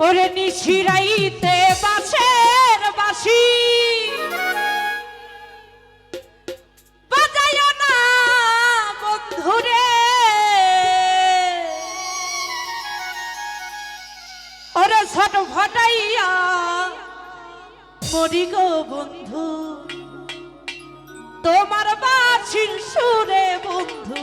ওরে নিশিরাইতে বাসের বাসি বাজায় না বন্ধুরে ওরে ছট ফটাইয়া মরি গো বন্ধু। তোমার বাসির সুরে বন্ধু।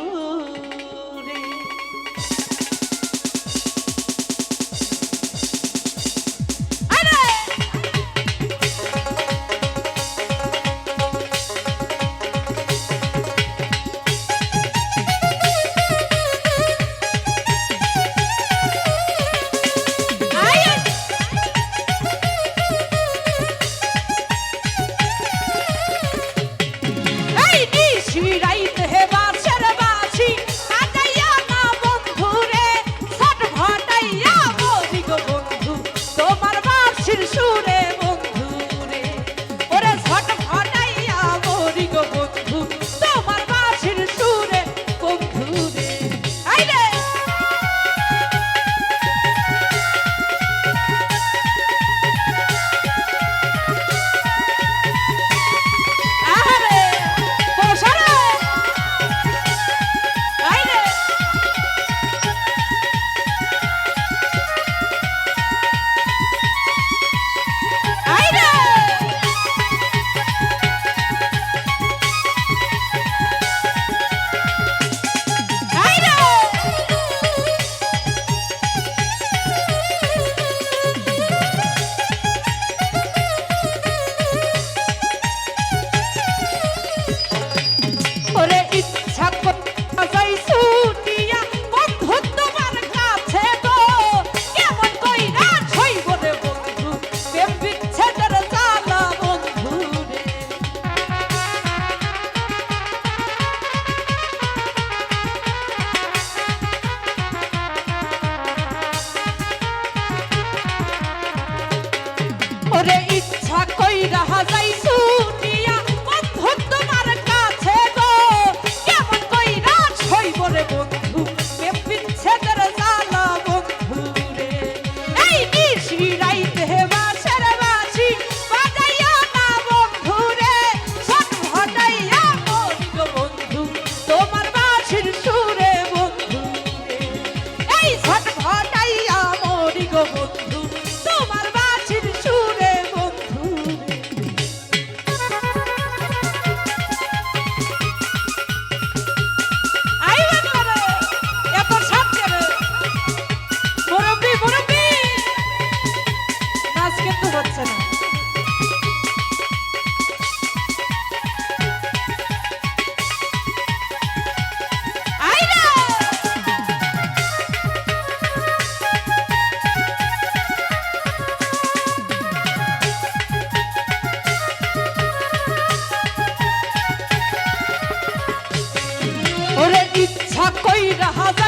কইরা হাজার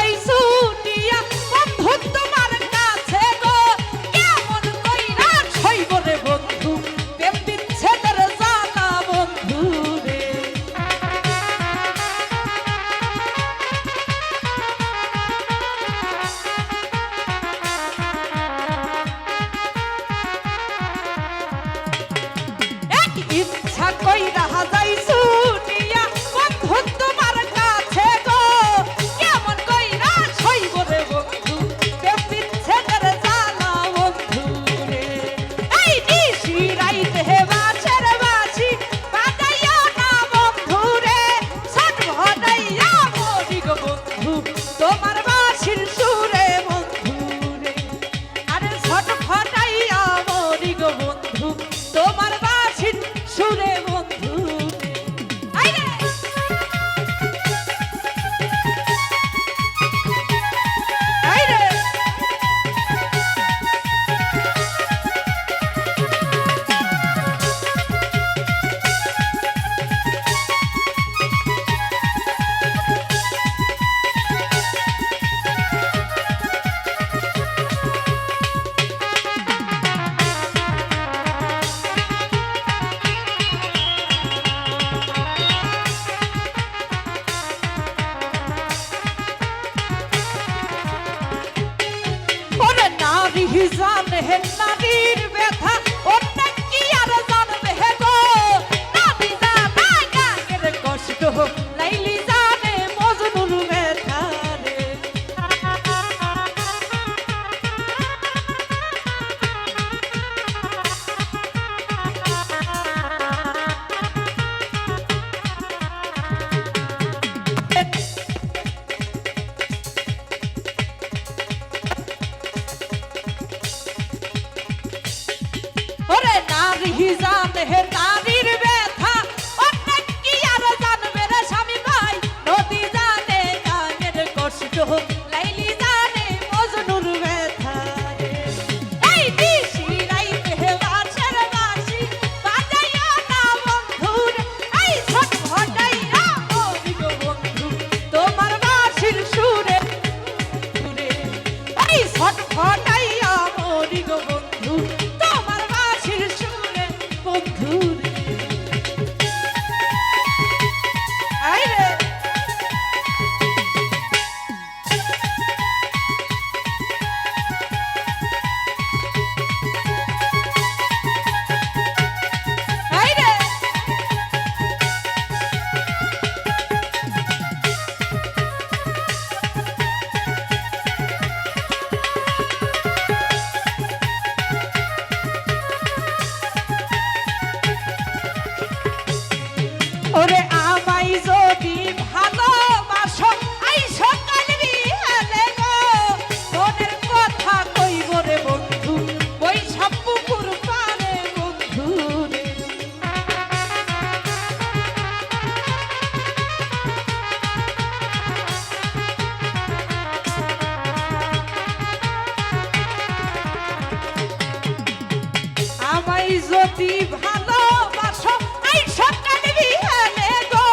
যদি ভালোবাসো আই সকালে বিহানে গো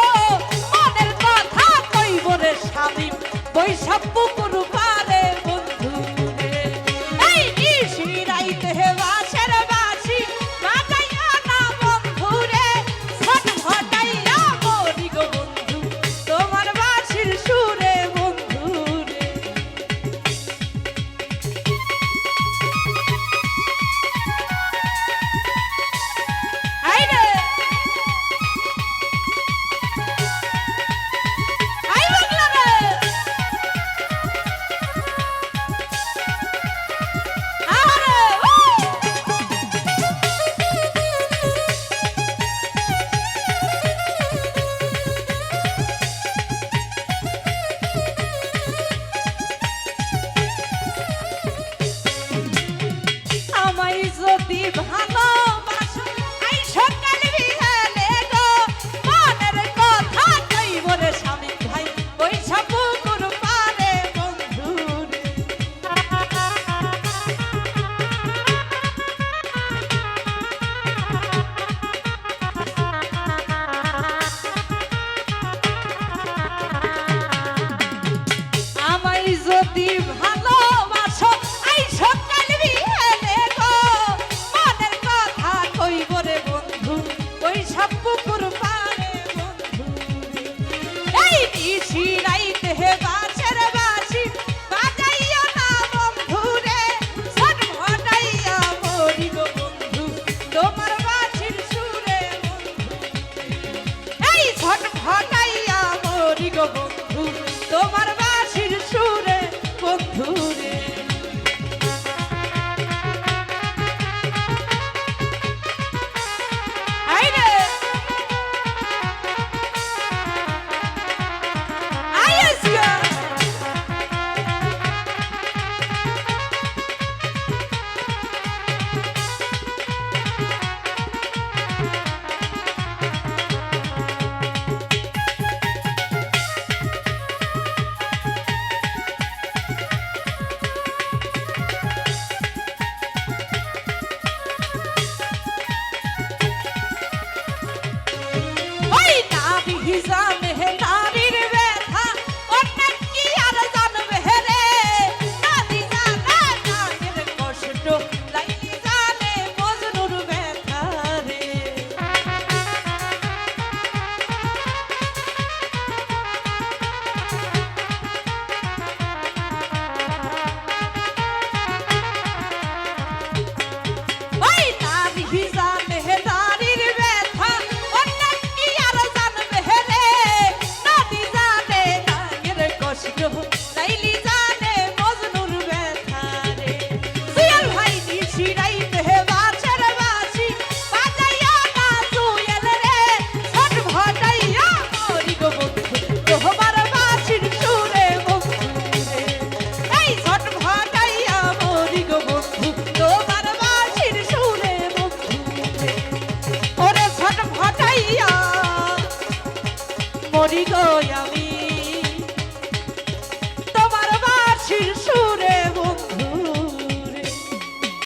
মনের কথা কইব রে স্বামী বৈশাখ